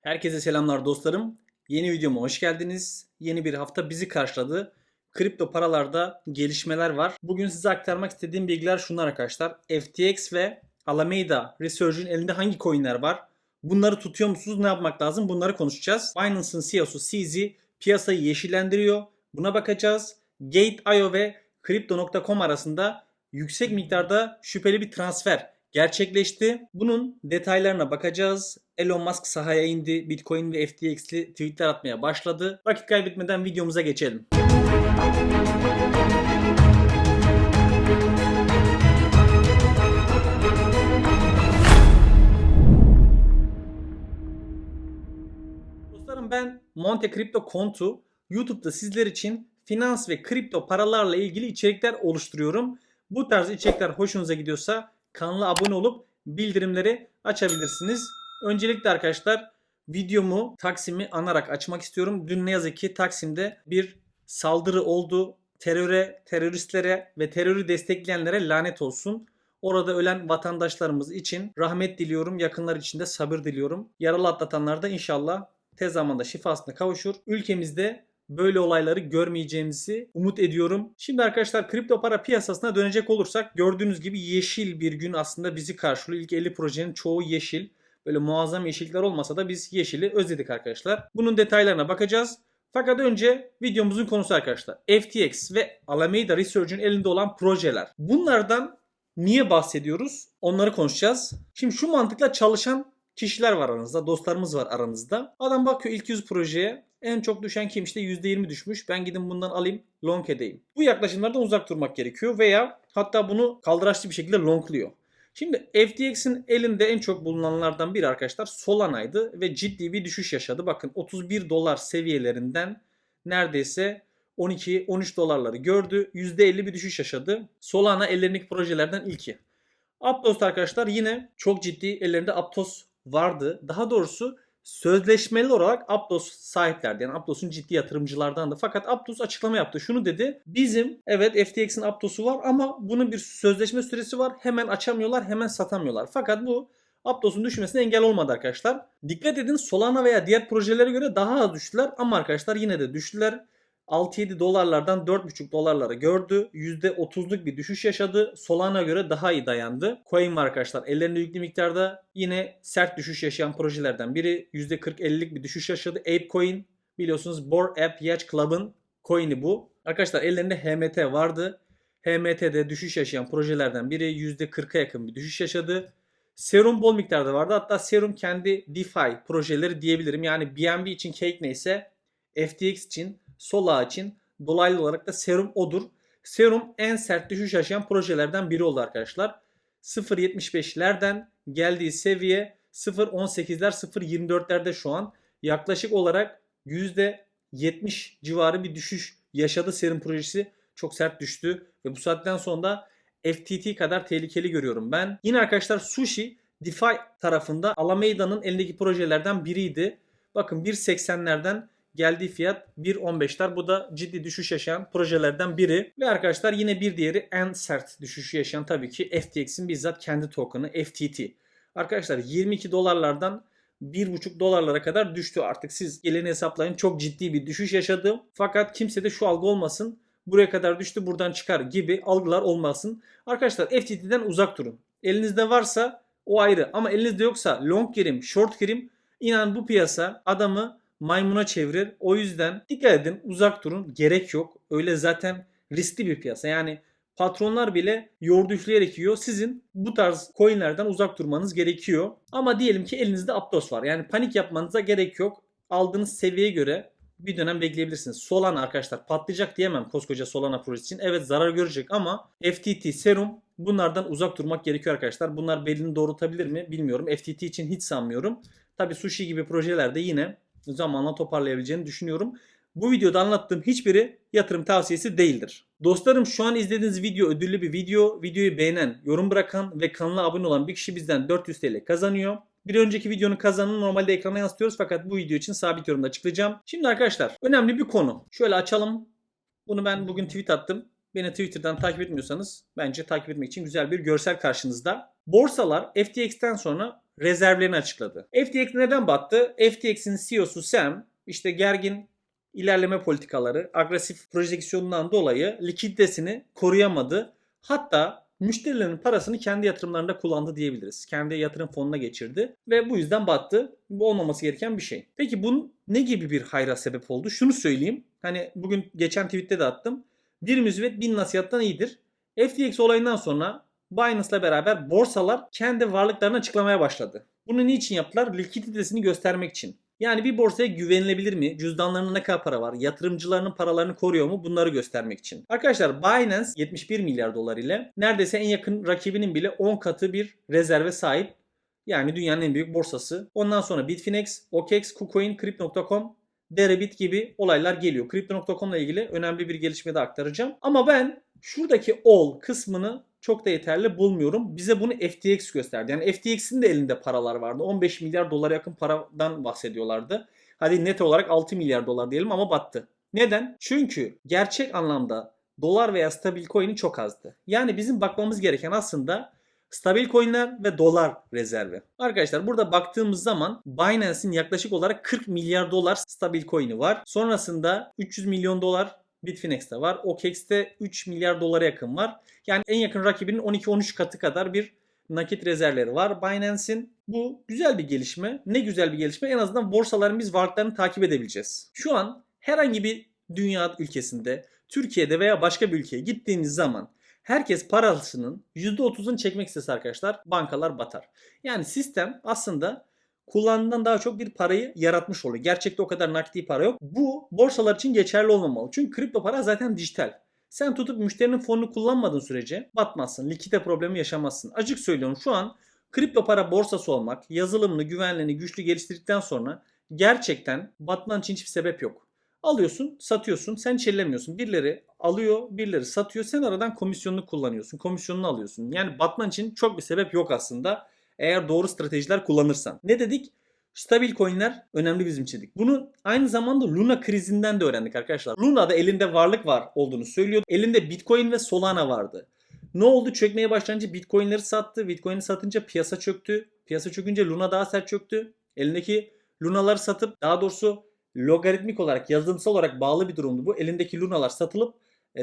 Herkese selamlar dostlarım. Yeni videoma hoş geldiniz. Yeni bir hafta bizi karşıladı. Kripto paralarda gelişmeler var. Bugün size aktarmak istediğim bilgiler şunlar arkadaşlar. FTX ve Alameda Research'ün elinde hangi coinler var? Bunları tutuyor musunuz? Ne yapmak lazım? Bunları konuşacağız. Binance'ın CEO'su CZ piyasayı yeşillendiriyor. Buna bakacağız. Gate.io ve Crypto.com arasında yüksek miktarda şüpheli bir transfer gerçekleşti. Bunun detaylarına bakacağız. Elon Musk sahaya indi. Bitcoin ve FTX'li tweetler atmaya başladı. Vakit kaybetmeden videomuza geçelim. Dostlarım ben Monte Crypto Kontu YouTube'da sizler için finans ve kripto paralarla ilgili içerikler oluşturuyorum. Bu tarz içerikler hoşunuza gidiyorsa kanala abone olup bildirimleri açabilirsiniz. Öncelikle arkadaşlar videomu Taksim'i anarak açmak istiyorum. Dün ne yazık ki Taksim'de bir saldırı oldu. Teröre, teröristlere ve terörü destekleyenlere lanet olsun. Orada ölen vatandaşlarımız için rahmet diliyorum. Yakınlar için de sabır diliyorum. Yaralı atlatanlar da inşallah tez zamanda şifasına kavuşur. Ülkemizde böyle olayları görmeyeceğimizi umut ediyorum. Şimdi arkadaşlar kripto para piyasasına dönecek olursak gördüğünüz gibi yeşil bir gün aslında bizi karşılıyor. İlk 50 projenin çoğu yeşil. Böyle muazzam yeşillikler olmasa da biz yeşili özledik arkadaşlar. Bunun detaylarına bakacağız. Fakat önce videomuzun konusu arkadaşlar. FTX ve Alameda Research'ün elinde olan projeler. Bunlardan niye bahsediyoruz? Onları konuşacağız. Şimdi şu mantıkla çalışan kişiler var aranızda, dostlarımız var aranızda. Adam bakıyor ilk 100 projeye en çok düşen kim işte %20 düşmüş. Ben gidin bundan alayım long edeyim. Bu yaklaşımlardan uzak durmak gerekiyor veya hatta bunu kaldıraçlı bir şekilde longluyor. Şimdi FTX'in elinde en çok bulunanlardan biri arkadaşlar Solana'ydı ve ciddi bir düşüş yaşadı. Bakın 31 dolar seviyelerinden neredeyse 12-13 dolarları gördü. %50 bir düşüş yaşadı. Solana ellerindeki projelerden ilki. Aptos arkadaşlar yine çok ciddi ellerinde Aptos vardı. Daha doğrusu sözleşmeli olarak Aptos sahiplerdi. Yani Aptos'un ciddi yatırımcılardandı. Fakat Aptos açıklama yaptı. Şunu dedi. Bizim evet FTX'in Aptos'u var ama bunun bir sözleşme süresi var. Hemen açamıyorlar, hemen satamıyorlar. Fakat bu Aptos'un düşmesine engel olmadı arkadaşlar. Dikkat edin Solana veya diğer projelere göre daha az düştüler ama arkadaşlar yine de düştüler. 6-7 dolarlardan 4,5 dolarlara gördü. %30'luk bir düşüş yaşadı. Solana göre daha iyi dayandı. Coin var arkadaşlar. Ellerinde yüklü miktarda yine sert düşüş yaşayan projelerden biri. %40-50'lik bir düşüş yaşadı. ApeCoin biliyorsunuz Bored Ape Yacht Club'ın coin'i bu. Arkadaşlar ellerinde HMT vardı. HMT'de düşüş yaşayan projelerden biri %40'a yakın bir düşüş yaşadı. Serum bol miktarda vardı. Hatta Serum kendi DeFi projeleri diyebilirim. Yani BNB için Cake neyse FTX için Sola için dolaylı olarak da Serum odur. Serum en sert düşüş yaşayan projelerden biri oldu arkadaşlar. 0.75'lerden geldiği seviye 0.18'ler 0.24'lerde şu an. Yaklaşık olarak %70 civarı bir düşüş yaşadı Serum projesi. Çok sert düştü ve bu saatten sonra da FTT kadar tehlikeli görüyorum ben. Yine arkadaşlar Sushi DeFi tarafında Alameda'nın elindeki projelerden biriydi. Bakın 1.80'lerden geldiği fiyat 1.15'ler. Bu da ciddi düşüş yaşayan projelerden biri. Ve arkadaşlar yine bir diğeri en sert düşüşü yaşayan tabii ki FTX'in bizzat kendi token'ı FTT. Arkadaşlar 22 dolarlardan 1,5 dolarlara kadar düştü artık. Siz geleni hesaplayın çok ciddi bir düşüş yaşadı. Fakat kimse de şu algı olmasın. Buraya kadar düştü buradan çıkar gibi algılar olmasın. Arkadaşlar FTT'den uzak durun. Elinizde varsa o ayrı ama elinizde yoksa long girim, short girim inan bu piyasa adamı maymuna çevirir. O yüzden dikkat edin uzak durun gerek yok. Öyle zaten riskli bir piyasa. Yani patronlar bile yoğurdu üfleyerek yiyor. Sizin bu tarz coinlerden uzak durmanız gerekiyor. Ama diyelim ki elinizde Aptos var. Yani panik yapmanıza gerek yok. Aldığınız seviyeye göre bir dönem bekleyebilirsiniz. Solana arkadaşlar patlayacak diyemem koskoca Solana projesi için. Evet zarar görecek ama FTT, Serum bunlardan uzak durmak gerekiyor arkadaşlar. Bunlar belini doğrultabilir mi bilmiyorum. FTT için hiç sanmıyorum. Tabi Sushi gibi projelerde yine zamanla toparlayabileceğini düşünüyorum. Bu videoda anlattığım hiçbiri yatırım tavsiyesi değildir. Dostlarım şu an izlediğiniz video ödüllü bir video. Videoyu beğenen, yorum bırakan ve kanala abone olan bir kişi bizden 400 TL kazanıyor. Bir önceki videonun kazanını normalde ekrana yansıtıyoruz fakat bu video için sabit yorumda açıklayacağım. Şimdi arkadaşlar önemli bir konu. Şöyle açalım. Bunu ben bugün tweet attım. Beni Twitter'dan takip etmiyorsanız bence takip etmek için güzel bir görsel karşınızda. Borsalar FTX'ten sonra rezervlerini açıkladı. FTX neden battı? FTX'in CEO'su Sam işte gergin ilerleme politikaları, agresif projeksiyonundan dolayı likiditesini koruyamadı. Hatta müşterilerin parasını kendi yatırımlarında kullandı diyebiliriz. Kendi yatırım fonuna geçirdi ve bu yüzden battı. Bu olmaması gereken bir şey. Peki bunun ne gibi bir hayra sebep oldu? Şunu söyleyeyim. Hani bugün geçen tweette de attım. Bir müsbet bin nasihattan iyidir. FTX olayından sonra Binance'la beraber borsalar kendi varlıklarını açıklamaya başladı. Bunu niçin yaptılar? Likiditesini göstermek için. Yani bir borsaya güvenilebilir mi? Cüzdanlarında ne kadar para var? Yatırımcılarının paralarını koruyor mu? Bunları göstermek için. Arkadaşlar Binance 71 milyar dolar ile neredeyse en yakın rakibinin bile 10 katı bir rezerve sahip. Yani dünyanın en büyük borsası. Ondan sonra Bitfinex, OKEx, KuCoin, Crypto.com, Deribit gibi olaylar geliyor. Crypto.com ile ilgili önemli bir gelişme de aktaracağım. Ama ben şuradaki all kısmını çok da yeterli bulmuyorum. Bize bunu FTX gösterdi. Yani FTX'in de elinde paralar vardı. 15 milyar dolara yakın paradan bahsediyorlardı. Hadi net olarak 6 milyar dolar diyelim ama battı. Neden? Çünkü gerçek anlamda dolar veya stabil coin'i çok azdı. Yani bizim bakmamız gereken aslında stabil coin'ler ve dolar rezervi. Arkadaşlar burada baktığımız zaman Binance'in yaklaşık olarak 40 milyar dolar stabil coin'i var. Sonrasında 300 milyon dolar Bitfinex'te var. OKEx'te 3 milyar dolara yakın var. Yani en yakın rakibinin 12-13 katı kadar bir nakit rezervleri var. Binance'in bu güzel bir gelişme. Ne güzel bir gelişme. En azından borsaların biz varlıklarını takip edebileceğiz. Şu an herhangi bir dünya ülkesinde, Türkiye'de veya başka bir ülkeye gittiğiniz zaman herkes parasının %30'unu çekmek istese arkadaşlar bankalar batar. Yani sistem aslında kullandığından daha çok bir parayı yaratmış oluyor. Gerçekte o kadar nakdi para yok. Bu borsalar için geçerli olmamalı. Çünkü kripto para zaten dijital. Sen tutup müşterinin fonunu kullanmadığın sürece batmazsın. Likite problemi yaşamazsın. Açık söylüyorum şu an kripto para borsası olmak, yazılımını, güvenliğini güçlü geliştirdikten sonra gerçekten batman için hiçbir sebep yok. Alıyorsun, satıyorsun, sen hiç ellemiyorsun. Birileri alıyor, birileri satıyor. Sen aradan komisyonunu kullanıyorsun, komisyonunu alıyorsun. Yani batman için çok bir sebep yok aslında. Eğer doğru stratejiler kullanırsan. Ne dedik? Stabil coinler önemli bizim için. Bunu aynı zamanda Luna krizinden de öğrendik arkadaşlar. Luna'da elinde varlık var olduğunu söylüyordu. Elinde Bitcoin ve Solana vardı. Ne oldu? Çökmeye başlayınca Bitcoin'leri sattı. Bitcoin'i satınca piyasa çöktü. Piyasa çökünce Luna daha sert çöktü. Elindeki Luna'ları satıp daha doğrusu logaritmik olarak yazılımsal olarak bağlı bir durumdu bu. Elindeki Luna'lar satılıp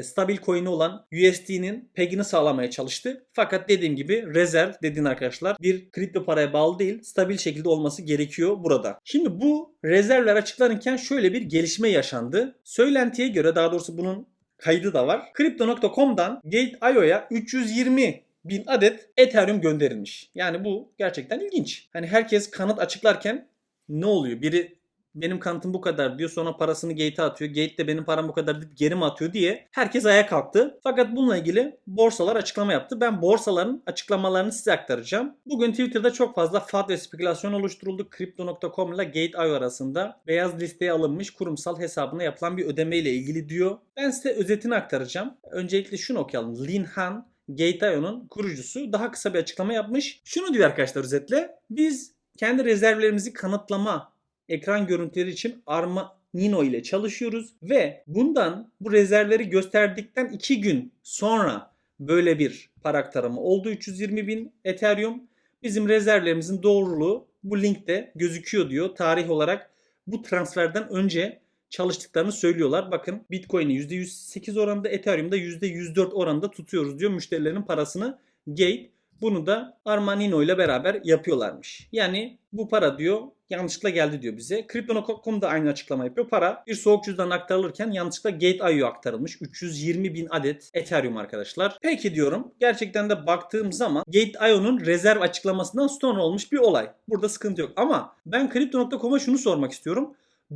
stabil coin'i olan USD'nin pegini sağlamaya çalıştı. Fakat dediğim gibi rezerv dediğin arkadaşlar bir kripto paraya bağlı değil stabil şekilde olması gerekiyor burada. Şimdi bu rezervler açıklanırken şöyle bir gelişme yaşandı. Söylentiye göre daha doğrusu bunun kaydı da var. Crypto.com'dan Gate.io'ya 320 bin adet Ethereum gönderilmiş. Yani bu gerçekten ilginç. Hani herkes kanıt açıklarken ne oluyor? Biri benim kanıtım bu kadar diyor sonra parasını Gate'e atıyor. Gate de benim param bu kadar deyip geri mi atıyor diye herkes ayağa kalktı. Fakat bununla ilgili borsalar açıklama yaptı. Ben borsaların açıklamalarını size aktaracağım. Bugün Twitter'da çok fazla FAD ve spekülasyon oluşturuldu. Crypto.com ile Gate.io arasında beyaz listeye alınmış kurumsal hesabına yapılan bir ödeme ile ilgili diyor. Ben size özetini aktaracağım. Öncelikle şunu okuyalım. Lin Han Gate.io'nun kurucusu daha kısa bir açıklama yapmış. Şunu diyor arkadaşlar özetle. Biz kendi rezervlerimizi kanıtlama ekran görüntüleri için Arma Nino ile çalışıyoruz ve bundan bu rezervleri gösterdikten 2 gün sonra böyle bir para aktarımı oldu 320 bin Ethereum. Bizim rezervlerimizin doğruluğu bu linkte gözüküyor diyor. Tarih olarak bu transferden önce çalıştıklarını söylüyorlar. Bakın Bitcoin'i %108 oranında, Ethereum'da %104 oranında tutuyoruz diyor müşterilerin parasını. Gate bunu da Armanino ile beraber yapıyorlarmış. Yani bu para diyor yanlışlıkla geldi diyor bize. Crypto.com da aynı açıklama yapıyor. Para bir soğuk cüzdan aktarılırken yanlışlıkla Gate.io aktarılmış. 320 bin adet Ethereum arkadaşlar. Peki diyorum gerçekten de baktığım zaman Gate.io'nun rezerv açıklamasından sonra olmuş bir olay. Burada sıkıntı yok. Ama ben Crypto.com'a şunu sormak istiyorum.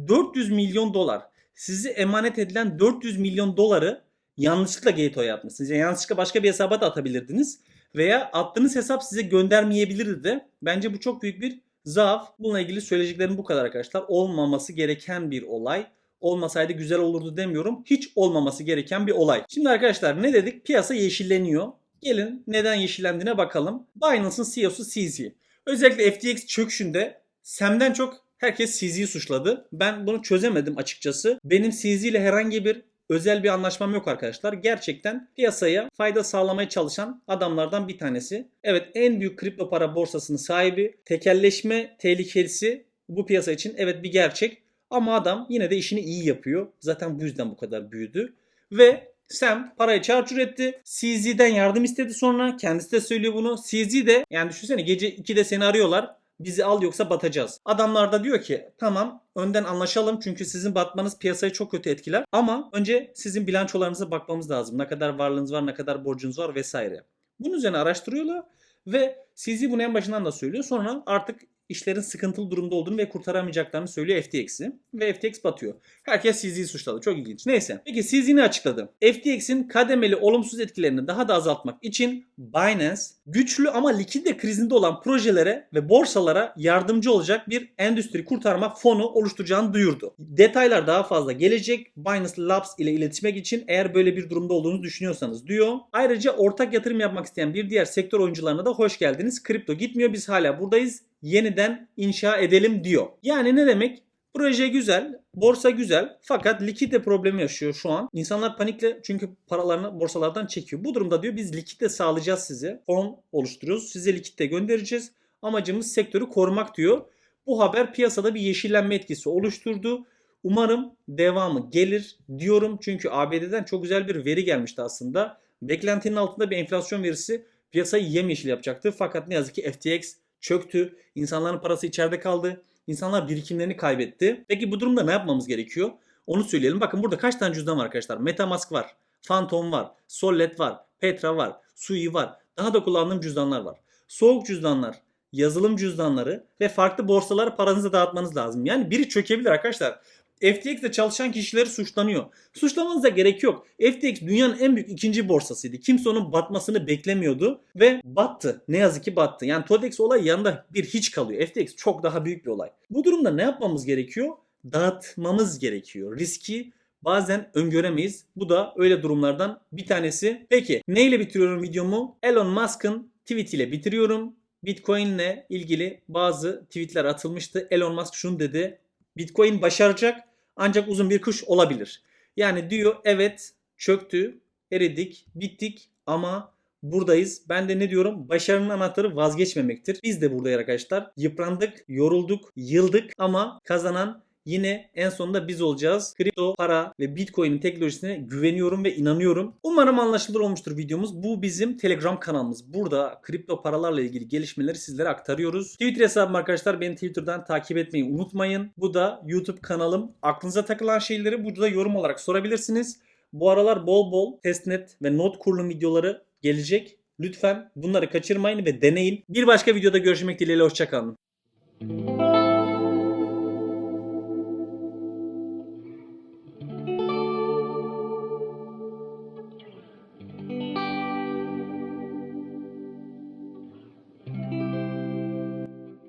400 milyon dolar sizi emanet edilen 400 milyon doları yanlışlıkla Gate.io'ya atmışsınız. Yani yanlışlıkla başka bir hesaba da atabilirdiniz. Veya attığınız hesap size göndermeyebilirdi de. Bence bu çok büyük bir zaaf. Bununla ilgili söyleyeceklerim bu kadar arkadaşlar. Olmaması gereken bir olay. Olmasaydı güzel olurdu demiyorum. Hiç olmaması gereken bir olay. Şimdi arkadaşlar ne dedik? Piyasa yeşilleniyor. Gelin neden yeşillendiğine bakalım. Binance'ın CEO'su CZ. Özellikle FTX çöküşünde Sam'den çok herkes CZ'yi suçladı. Ben bunu çözemedim açıkçası. Benim CZ ile herhangi bir özel bir anlaşmam yok arkadaşlar. Gerçekten piyasaya fayda sağlamaya çalışan adamlardan bir tanesi. Evet en büyük kripto para borsasının sahibi. Tekelleşme tehlikesi bu piyasa için evet bir gerçek. Ama adam yine de işini iyi yapıyor. Zaten bu yüzden bu kadar büyüdü. Ve Sam parayı çarçur etti. CZ'den yardım istedi sonra. Kendisi de söylüyor bunu. CZ de yani düşünsene gece 2'de seni arıyorlar. Bizi al yoksa batacağız. Adamlar da diyor ki tamam önden anlaşalım çünkü sizin batmanız piyasayı çok kötü etkiler. Ama önce sizin bilançolarınıza bakmamız lazım. Ne kadar varlığınız var, ne kadar borcunuz var vesaire. Bunun üzerine araştırıyorlar ve CZ bunu en başından da söylüyor. Sonra artık işlerin sıkıntılı durumda olduğunu ve kurtaramayacaklarını söylüyor FTX'i. Ve FTX batıyor. Herkes CZ'yi suçladı. Çok ilginç. Neyse. Peki CZ ne açıkladı? FTX'in kademeli olumsuz etkilerini daha da azaltmak için Binance güçlü ama likide krizinde olan projelere ve borsalara yardımcı olacak bir endüstri kurtarma fonu oluşturacağını duyurdu. Detaylar daha fazla gelecek. Binance Labs ile iletişime için eğer böyle bir durumda olduğunu düşünüyorsanız diyor. Ayrıca ortak yatırım yapmak isteyen bir diğer sektör oyuncularına da hoş geldiniz. Kripto gitmiyor biz hala buradayız. Yeniden inşa edelim diyor. Yani ne demek? Proje güzel, borsa güzel fakat likite problemi yaşıyor şu an. İnsanlar panikle çünkü paralarını borsalardan çekiyor. Bu durumda diyor biz likitte sağlayacağız size. Fon oluşturuyoruz. Size likitte göndereceğiz. Amacımız sektörü korumak diyor. Bu haber piyasada bir yeşillenme etkisi oluşturdu. Umarım devamı gelir diyorum. Çünkü ABD'den çok güzel bir veri gelmişti aslında. Beklentinin altında bir enflasyon verisi piyasayı yemyeşil yapacaktı. Fakat ne yazık ki FTX çöktü. İnsanların parası içeride kaldı. İnsanlar birikimlerini kaybetti. Peki bu durumda ne yapmamız gerekiyor? Onu söyleyelim. Bakın burada kaç tane cüzdan var arkadaşlar? Metamask var. Phantom var. Sollet var. Petra var. Sui var. Daha da kullandığım cüzdanlar var. Soğuk cüzdanlar, yazılım cüzdanları ve farklı borsalara paranızı dağıtmanız lazım. Yani biri çökebilir arkadaşlar. FTX'de çalışan kişileri suçlanıyor. Suçlamanıza gerek yok. FTX dünyanın en büyük ikinci borsasıydı. Kimse onun batmasını beklemiyordu ve battı. Ne yazık ki battı. Yani Todex olay yanında bir hiç kalıyor. FTX çok daha büyük bir olay. Bu durumda ne yapmamız gerekiyor? Dağıtmamız gerekiyor. Riski bazen öngöremeyiz. Bu da öyle durumlardan bir tanesi. Peki neyle bitiriyorum videomu? Elon Musk'ın tweet ile bitiriyorum. Bitcoin ile ilgili bazı tweetler atılmıştı. Elon Musk şunu dedi. Bitcoin başaracak ancak uzun bir kış olabilir. Yani diyor evet çöktü, eridik, bittik ama buradayız. Ben de ne diyorum? Başarının anahtarı vazgeçmemektir. Biz de buradayız arkadaşlar. Yıprandık, yorulduk, yıldık ama kazanan Yine en sonunda biz olacağız. Kripto, para ve Bitcoin'in teknolojisine güveniyorum ve inanıyorum. Umarım anlaşılır olmuştur videomuz. Bu bizim Telegram kanalımız. Burada kripto paralarla ilgili gelişmeleri sizlere aktarıyoruz. Twitter hesabım arkadaşlar beni Twitter'dan takip etmeyi unutmayın. Bu da YouTube kanalım. Aklınıza takılan şeyleri burada yorum olarak sorabilirsiniz. Bu aralar bol bol testnet ve not kurulum videoları gelecek. Lütfen bunları kaçırmayın ve deneyin. Bir başka videoda görüşmek dileğiyle hoşçakalın.